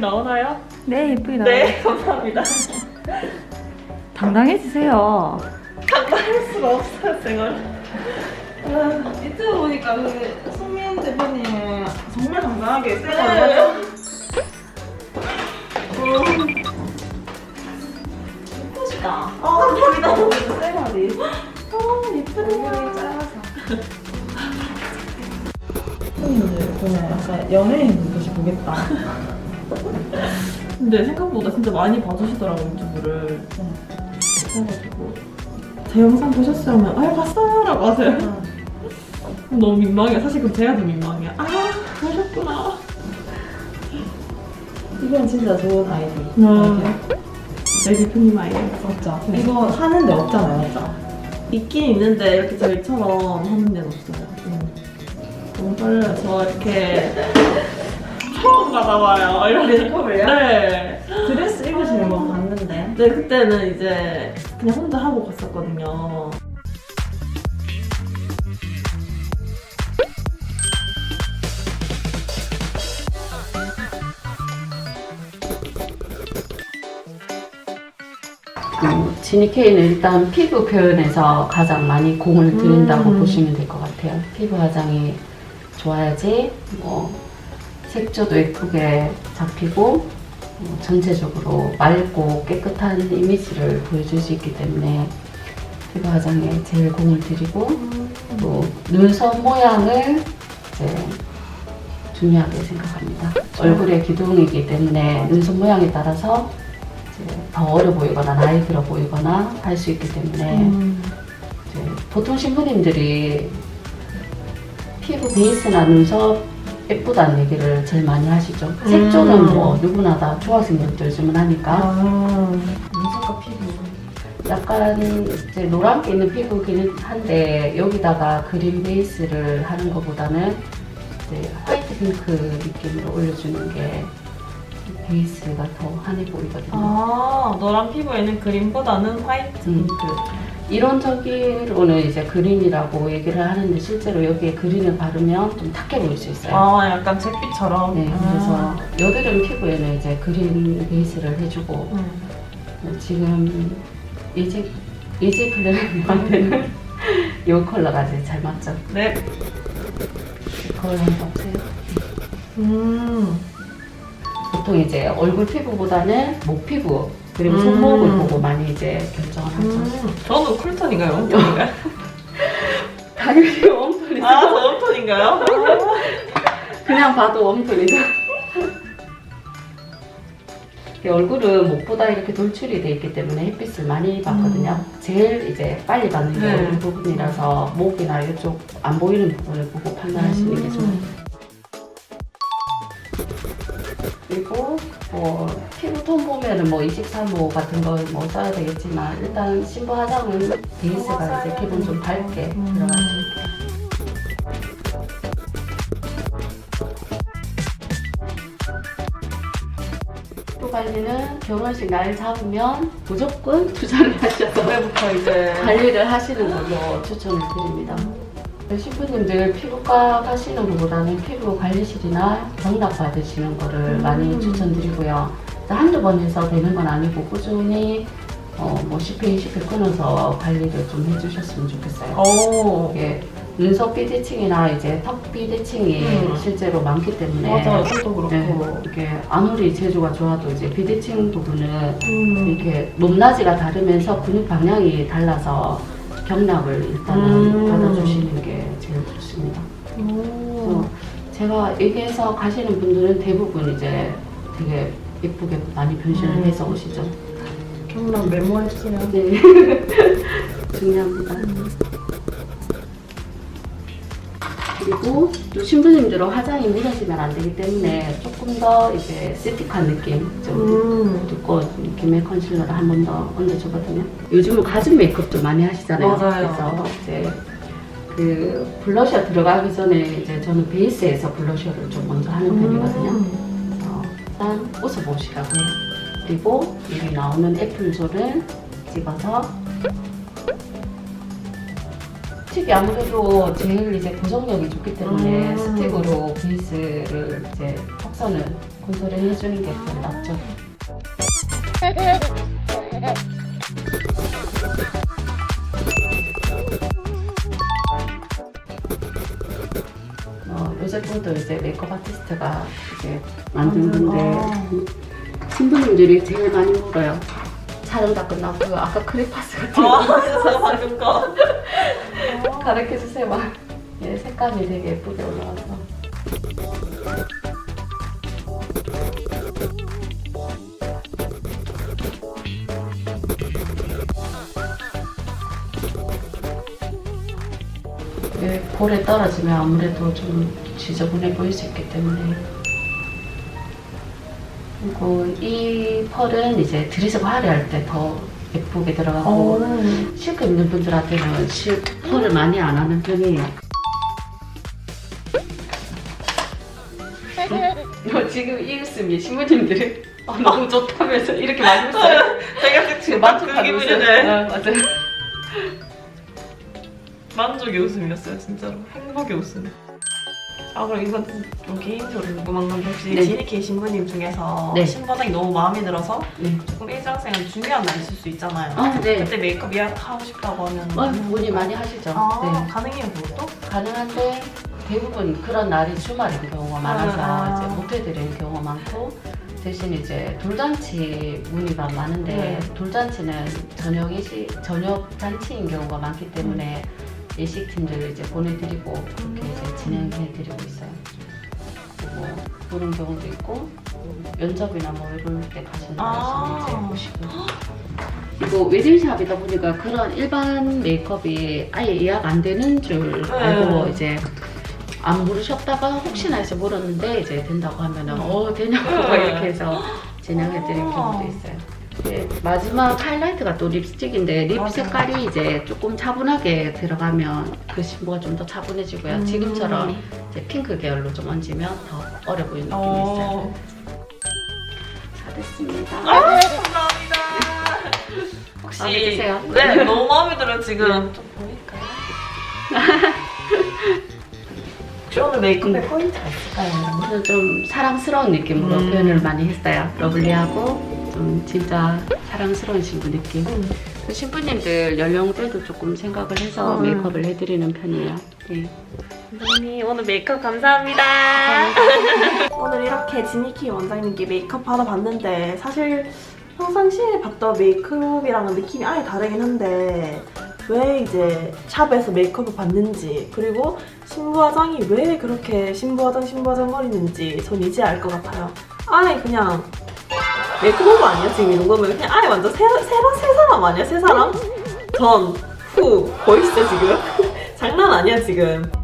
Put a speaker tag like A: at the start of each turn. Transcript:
A: 예쁘게 나오나요?
B: 네, 예쁘게 나와요.
A: 네, 감사합니다.
B: 당당해지세요.
A: 할 수가 없어요, 생활. 아, 유튜브 보니까 그 손미연 대표님 정말 당당하게 네. 예쁘시다. 아, 감사합니다. 쌩얼이. 아, 예쁘네요. 짧아서. 손님들 보면 약간 연예인 듯이 보겠다. 근데 생각보다 진짜 많이 봐주시더라고 유튜브를. 그래가지고 제 영상 보셨어요? 하면 아 봤어요 라고 하세요. 너무 민망해요. 사실 그럼 제가 더 민망해요. 아 보셨구나.
C: 이건 진짜 좋은 아이디.
A: 음. 내 대표님 아이디.
C: 맞죠?
A: 네.
C: 이거 하는데 없잖아요, 맞죠?
A: 있긴 있는데 이렇게 저희처럼 하는 데는 없어요. 음. 너무 떨려요. 저 이렇게 처음 가다봐요. 이렇게.
C: 메이크업을요?
A: 네.
C: 드레스 입으시는 거 봤는데.
A: 네, 그때는 이제 그냥 혼자 하고 갔었거든요.
D: 음, 지니케이는 일단 피부 표현에서 가장 많이 공을 들인다고
A: 음.
D: 보시면 될 것 같아요. 피부 화장이 좋아야지 뭐 색조도 예쁘게 잡히고 뭐 전체적으로 맑고 깨끗한 이미지를 보여줄 수 있기 때문에 피부 화장에 제일 공을 들이고 또 눈썹 모양을 이제 중요하게 생각합니다. 얼굴의 기둥이기 때문에 눈썹 모양에 따라서 더 어려 보이거나 나이 들어 보이거나 할 수 있기 때문에
A: 음.
D: 보통 신부님들이 피부 베이스나 눈썹 예쁘다는 얘기를 제일 많이 하시죠. 색조는
A: 음.
D: 뭐 누구나 다 좋아하시는 분들 요즘은 하니까
A: 아.
D: 눈썹과 피부 약간 이제 노란기 있는 피부긴 한데 여기다가 그린 베이스를 하는 것보다는 이제 화이트 핑크 느낌으로 올려주는 게 베이스가 더 환해 보이거든요.
A: 아, 노란 피부에는 그림보다는 화이트
D: 음.
A: 핑크.
D: 이론적으로는 이제 그린이라고 얘기를 하는데 실제로 여기에 그린을 바르면 좀 탁해 보일 수 있어요.
A: 아, 약간 잿빛처럼.
D: 네,
A: 아.
D: 그래서 여드름 피부에는 이제 그린 베이스를 해주고
A: 음.
D: 지금 이지 이지 플래너한테는 이 컬러가 제일 잘 맞죠.
A: 네.
D: 거울 한번 보세요.
A: 음.
D: 보통 이제 얼굴 피부보다는 목 피부 그리고
A: 음.
D: 손목을 보고 많이 이제 결정을 하죠.
A: 음. 저는 쿨톤인가요? 웜톤인가요?
D: 당연히 웜톤이죠.
A: 아, 저 웜톤인가요?
D: 그냥 봐도 웜톤이죠. 이 얼굴은 목보다 이렇게 돌출이 돼 있기 때문에 햇빛을 많이 받거든요. 제일 이제 빨리 받는 게
A: 네.
D: 얼굴 부분이라서 목이나 이쪽 안 보이는 부분을 보고 판단하시는 게 좋아요. 뭐 피부톤 보면은 뭐 23호 같은 거뭐 써야 되겠지만 일단 신부 화장은 베이스가 이제 기본 좀 밝게
A: 음.
D: 들어가실게요. 피부 관리는 결혼식 날 잡으면 무조건 투자를 하셔서
A: 그때부터 이제
D: 관리를 하시는 걸로 추천을 드립니다. 신부님들 피부과 가시는 것보다는 피부 관리실이나 정답 받으시는 거를 많이 추천드리고요. 한두 번 해서 되는 건 아니고 꾸준히 어, 뭐 10회, 20회 끊어서 관리를 좀 해주셨으면 좋겠어요.
A: 오.
D: 이게 눈썹 비대칭이나 이제 턱 비대칭이
A: 음.
D: 실제로 많기 때문에
A: 맞아요. 저도 그렇고.
D: 네, 이게 아무리 제조가 좋아도 이제 비대칭 부분은
A: 음.
D: 이렇게 높낮이가 다르면서 근육 방향이 달라서 경락을 일단은
A: 음.
D: 받아주시는 게 제일 좋습니다.
A: 오.
D: 그래서 제가 얘기해서 가시는 분들은 대부분 이제 되게 예쁘게 많이 변신을
A: 음.
D: 해서 오시죠.
A: 경남 메모해주세요.
D: 네. 중요합니다. 그리고 또 신부님들은 화장이 무뎌지면 안 되기 때문에 조금 더 이제 시틱한 느낌, 좀
A: 음.
D: 두꺼운 느낌의 컨실러를 한 번 더 얹어주거든요. 요즘은 가죽 메이크업도 많이 하시잖아요.
A: 맞아요.
D: 그래서 이제 그 블러셔 들어가기 전에 이제 저는 베이스에서 블러셔를 좀 먼저 하는 편이거든요.
A: 음.
D: 그래서 일단 웃어보시라고요. 그리고 여기 나오는 애플졸을 찍어서 스틱이 아무래도 제일 이제 고정력이 좋기 때문에
A: 음.
D: 스틱으로 베이스를 이제 턱선을 건설을 해주는 게더 낫죠. 어, 이 제품도 이제 메이크업 아티스트가 이제 만든 건데 신부님들이 제일 많이 물어요. 촬영 다 끝나고 그 아까 크레파스 같은 거
A: 아, 제가 방금 거.
D: 가르쳐 주세요. 막. 예, 색감이 되게 예쁘게 올라와서. 예, 볼에 떨어지면 아무래도 좀 지저분해 보일 수 있기 때문에 그리고 이 펄은 이제 드레스 화려할 때 더 예쁘게 들어가고 실크 입는 분들한테는 실 펄을 많이 안 하는 편이에요. 어, 지금 이 웃음이 신부님들이 어, 너무 좋다면서 이렇게 많이 웃어요.
A: 제가
D: 지금
A: 만족
D: 만족하고
A: 기분이네.
D: 있어요. 어, 맞아요.
A: 만족의 웃음이었어요, 진짜로. 행복의 웃음. 아, 그럼 이건 좀 개인적으로 궁금한 건데, 혹시
D: 네.
A: 지니케이 신부님 중에서
D: 네.
A: 신부장이 너무 마음에 들어서
D: 네.
A: 조금 일상생활 중요한 날 있을 수 있잖아요.
D: 아, 네.
A: 그때 메이크업 예약하고 싶다고 하면.
D: 어, 문의 많이 하시죠.
A: 아,
D: 네.
A: 가능해요, 그것도?
D: 가능한데 대부분 그런 날이 주말인 경우가 많아서
A: 아.
D: 이제 못 해드리는 경우가 많고 대신 이제 돌잔치 문의가 많은데
A: 네.
D: 돌잔치는 저녁 예식 저녁 잔치인 경우가 많기 때문에 예식팀들 이제 보내드리고 그렇게 이제 진행해드리고 있어요. 뭐 그런 경우도 있고 면접이나 뭐 이럴 때 가시는
A: 아.
D: 분이 이제 보시고 이거 웨딩샵이다 보니까 그런 일반 메이크업이 아예 예약 안 되는 줄 알고
A: 네.
D: 이제 안 물으셨다가 혹시나 해서 물었는데 이제 된다고 하면은 어 되냐고 막
A: 네.
D: 이렇게 해서 진행해드린
A: 아.
D: 경우도 있어요. 네, 마지막 하이라이트가 또 립스틱인데 립. 색깔이 이제 조금 차분하게 들어가면 그 신부가 좀 더 차분해지고요.
A: 음.
D: 지금처럼 이제 핑크 계열로 좀 얹으면 더 어려 보이는 느낌이 있어요.
A: 어.
D: 다 됐습니다.
A: 아, 감사합니다. 혹시
D: 마음에 드세요?
A: 네, 너무 마음에 들어요 지금.
D: 좀 보일까요?
A: 혹시 오늘 메이크업에 포인트가 있을까요?
D: 저는 좀 사랑스러운 느낌으로
A: 음.
D: 표현을 많이 했어요. 러블리하고 좀 진짜 사랑스러운 신부 느낌. 그 신부님들 연령대도 조금 생각을 해서
A: 음.
D: 메이크업을 해드리는 편이에요. 네.
A: 선생님 오늘 메이크업 감사합니다. 오늘 이렇게 지니키 원장님께 메이크업 하러 봤는데 사실 평상시에 봤던 메이크업이랑은 느낌이 아예 다르긴 한데 왜 이제 샵에서 메이크업을 받는지 그리고 신부화장이 왜 그렇게 신부화장 신부화장 거리는지 전 이제 알 것 같아요. 아예 그냥 메이크업 아니야 지금 이 정도면 그냥 아예 완전 새, 새로 새 사람 아니야 새 사람? 전, 후, 보이시죠 지금? 장난 아니야 지금.